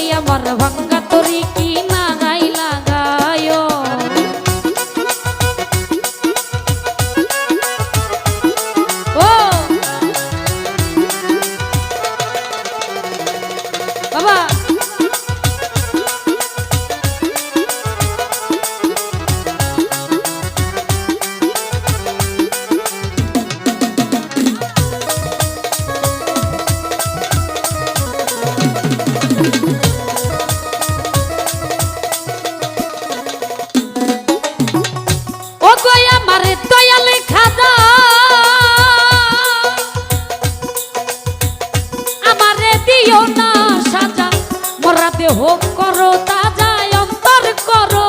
এই আমার ভাঙ্গা তরি কি লাগাই লাগায়। ও! বাবা! ও দিও সাজা। মরাতে হোক করো তাজা অন্তর করো।